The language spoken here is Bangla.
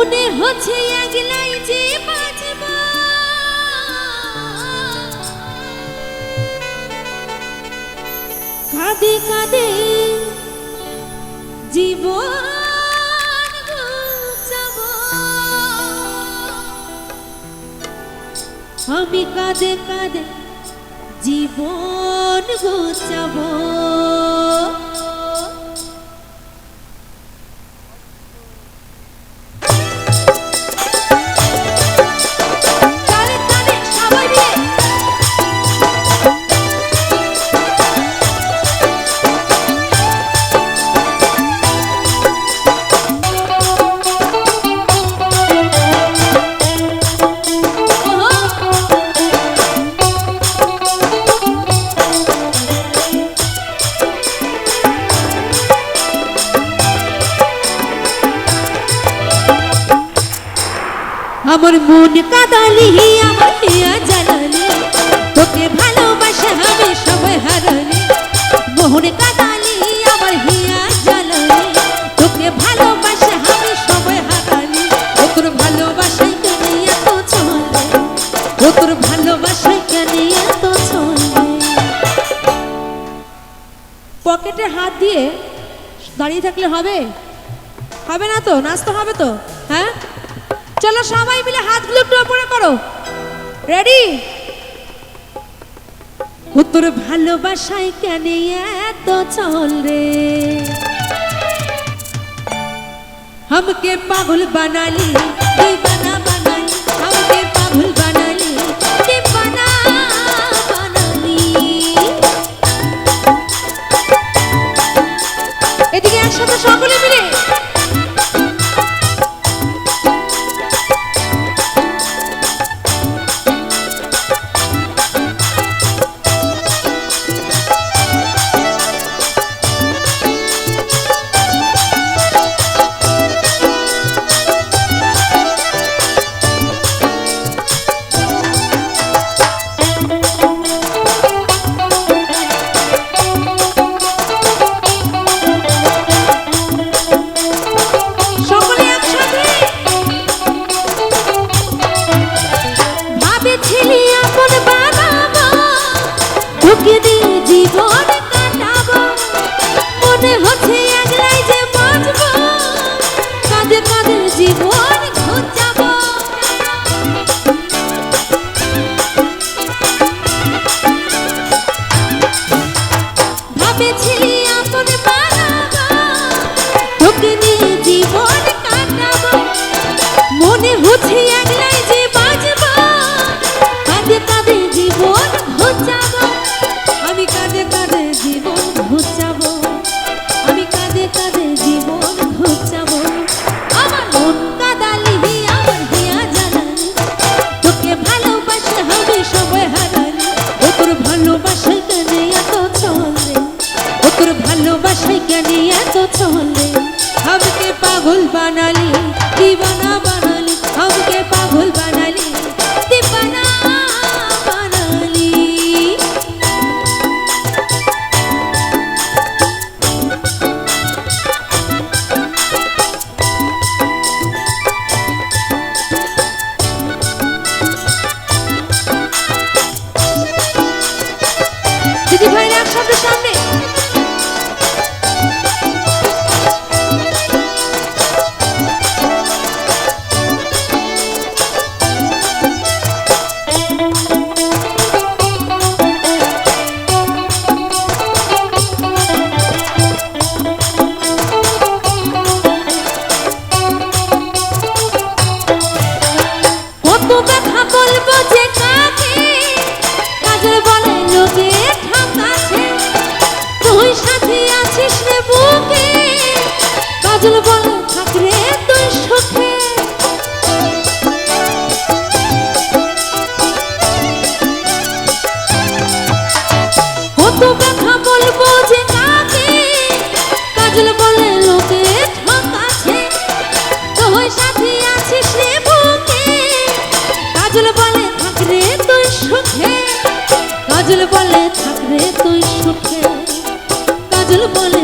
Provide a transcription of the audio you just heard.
মনে হচ্ছে একলাই যে বাঁচব। কাঁদে কাঁদে জীবন আমি কাঁদে কাঁদে জীবন ঘুচাবো আমার মন কাদালি, আমার হিয়া জানালি তোকে ভালোবাসা আমি সবাই হারালি। মোহন কাদালি, আমার হিয়া জানালি তোকে ভালোবাসা আমি সবাই হারালি। ও তোর ভালোবাসাই কেন এত চলে? ও তোর ভালোবাসাই কেন এত চলে? পকেটে হাত দিয়ে দাঁড়িয়ে থাকলে হবে? হবে না তো? নাচতে হবে তো? হ্যাঁ? চলো সবাই মিলে হাতগুলো একটু উপরে করো রেডি ও তোর ভালোবাসায় কেন এত চল রে हमके पागल बना ली পাগল বানালি দিবানা কথা বলব বলে থাকবে তুই সুখে। কাজল বলে